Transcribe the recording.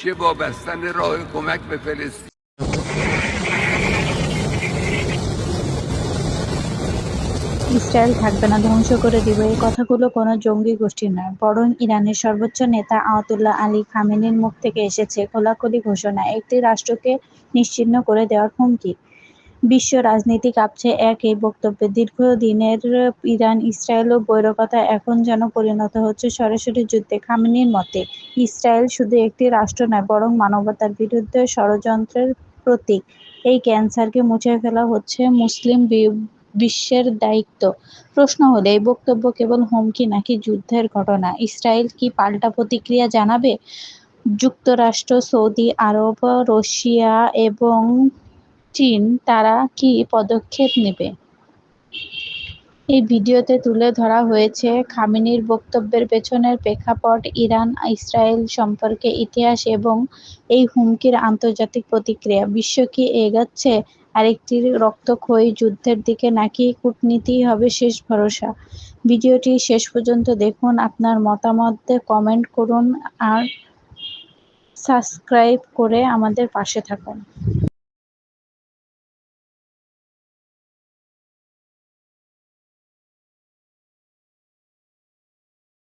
میشه با بستن راه کمک به فلسطین Israel থাকবে না ধ্বংস করে দিব এই কথাগুলো কোনো জঙ্গি গোষ্ঠীর নয় বরং ইরানের সর্বোচ্চ নেতা আয়াতুল্লাহ আলী খামেনির মুখ থেকে এসেছে খোলাখুলি ঘোষণা একটি রাষ্ট্রকে নিশ্চিহ্ন করে দেওয়ার হুমকি বিশ্ব রাজনীতি কাঁপছে এক এই বক্তব্যে। দীর্ঘদিনের ইরান ইসরায়েল ও বৈরকতা এখন যেন পরিণত হচ্ছে সরাসরি যুদ্ধে খামেনির মতে। ইসরায়েল শুধু একটি রাষ্ট্র নয়, বরং মানবতার বিরুদ্ধে ষড়যন্ত্রের প্রতীক। এই ক্যান্সারকে মুছে ফেলা হচ্ছে মুসলিম বিশ্বের দায়িত্ব। প্রশ্ন হলো, এই বক্তব্য কেবল হুমকি নাকি যুদ্ধের ঘটনা? ইসরায়েল কি পাল্টা প্রতিক্রিয়া জানাবে? যুক্তরাষ্ট্র, সৌদি আরব, রাশিয়া এবং চীন তারা কি পদক্ষেপ নেবে? এই ভিডিওতে তুলে ধরা হয়েছে খামেনির বক্তব্যের পেছনের প্রেক্ষাপট ইরান, ইসরায়েল সম্পর্কে ইতিহাস এবং এই হুমকির আন্তর্জাতিক প্রতিক্রিয়া। বিশ্ব কি এগাচ্ছে? আরেকটি রক্তক্ষয়ী যুদ্ধের দিকে নাকি কূটনীতিই হবে শেষ ভরসা? ভিডিওটি শেষ পর্যন্ত দেখুন, আপনার মতামত কমেন্ট করুন আর সাবস্ক্রাইব করে আমাদের পাশে থাকুন।